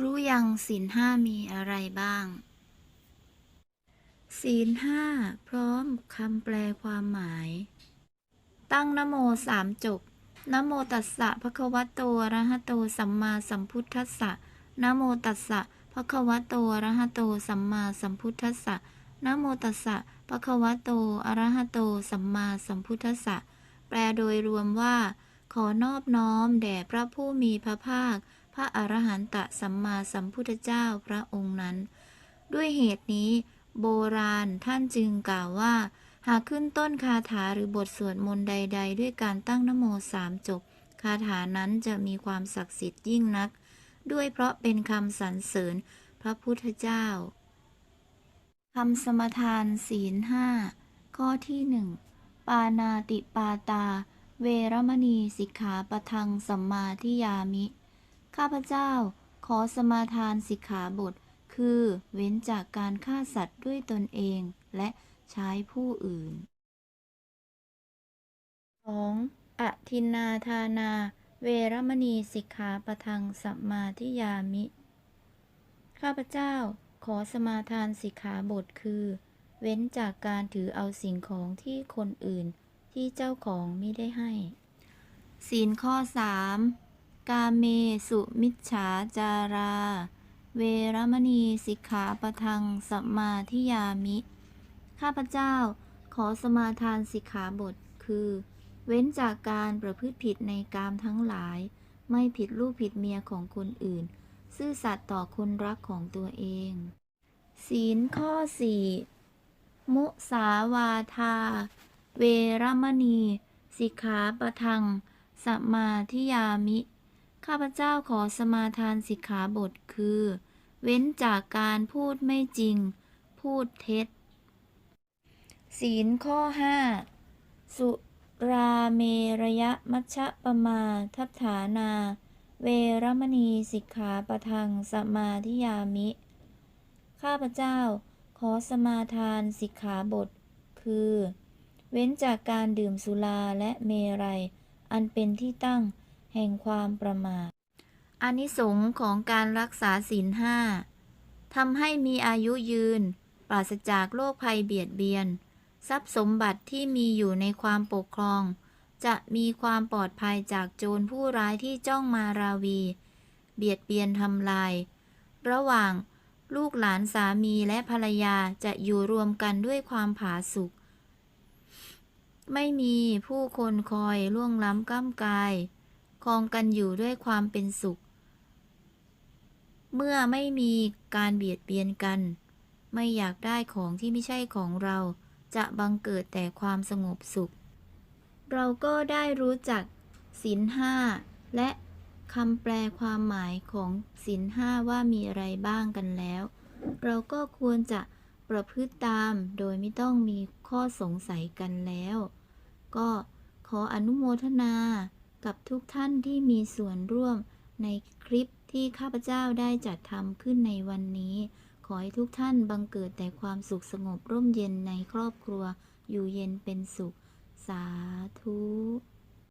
รู้ยังศีลห้ามีอะไรบ้าง ศีลห้าพร้อมคำแปลความหมาย ตั้งนโมสามจบนโมตัสสะภะคะวะโตอะระหะโตสัมมาสัมพุทธัสสะนโมตัสสะภะคะวะโตอะระหะโตสัมมาสัมพุทธัสสะนโมตัสสะภะคะวะโตอะระหะโตสัมมาสัมพุทธัสสะแปลโดยรวมว่า ขอนอบน้อมแด่พระผู้มีพระภาค พระอรหันตสัมมาสัมพุทธเจ้าพระองค์นั้น ด้วยเหตุนี้ โบราณท่านจึงกล่าวว่า หากขึ้นต้นคาถาหรือบทสวดมนต์ใด ๆ ด้วยการตั้งนโมสามจบ คาถานั้นจะมีความศักดิ์สิทธิ์ยิ่งนัก ด้วยเพราะเป็นคำสรรเสริญพระพุทธเจ้าคำสมทานศีลห้าข้อที่หนึ่งปานาติปาตา เวรมณีสิกขาปะทังสัมมาทิยามิ ข้าพเจ้าขอสมาทานสิกขาบท คือเว้นจากการฆ่าสัตว์ด้วยตนเอง และใช้ผู้อื่น 2. อทินนาทานา เวรมณีสิกขาปะทังสัมมาทิยามิ ข้าพเจ้าขอสมาทานสิกขาบทคือ เว้นจากการถือเอาสิ่งของที่คนอื่นที่เจ้าของไม่ได้ให้ ศีลข้อ 3 กาเมสุมิจฉาจารา เวรมณีสิกขาปะทังสัมมาทิยามิ ข้าพเจ้าขอสมาทานสิกขาบทคือ เว้นจากการประพฤติผิดในกามทั้งหลาย ไม่ผิดลูกผิดเมียของคนอื่น ซื่อสัตย์ต่อคนรักของตัวเอง ศีลข้อ 4 มุสาวาทา เวรมณี สิกขาปะทังสัมมาทิยามิ ข้าพเจ้าขอสมาทานสิกขาบทคือ เว้นจากการพูดไม่จริง พูดเท็จ ศีลข้อ 5 สุราเมระยะมัชะปมาทัฏฐานา เวรมณีสิกขาปะทังสมาธิยามิ ข้าพเจ้าขอสมาทานสิกขาบท คือ เว้นจากการดื่มสุราและเมรัย อันเป็นที่ตั้ง แห่งความประมาทอานิสงส์ของการรักษาศีลห้าทำให้มีอายุยืน ปราศจากโรคภัยเบียดเบียน ทรัพย์สมบัติที่มีอยู่ในความปกครอง จะมีความปลอดภัยจากโจรผู้ร้ายที่จ้องมาราวี เบียดเบียนทำลาย ระหว่างลูกหลานสามีและภรรยาจะอยู่รวมกันด้วยความผาสุกไม่มีผู้คนคอยล่วงล้ำก้ำกาย ครองกันอยู่ด้วยความเป็นสุข เมื่อไม่มีการเบียดเบียนกัน ไม่อยากได้ของที่ไม่ใช่ของเรา จะบังเกิดแต่ความสงบสุข เราก็ได้รู้จักศีลห้าและคำแปลความหมายของศีลห้าว่ามีอะไรบ้างกันแล้ว เราก็ควรจะประพฤติตามโดยไม่ต้องมีข้อสงสัยกันแล้ว ก็ขออนุโมทนา กับทุกท่านที่มีส่วนร่วมในคลิปที่ข้าพเจ้าได้จัดทำขึ้นในวันนี้ ขอให้ทุกท่านบังเกิดแต่ความสุขสงบร่มเย็นในครอบครัว อยู่เย็นเป็นสุข สาธุ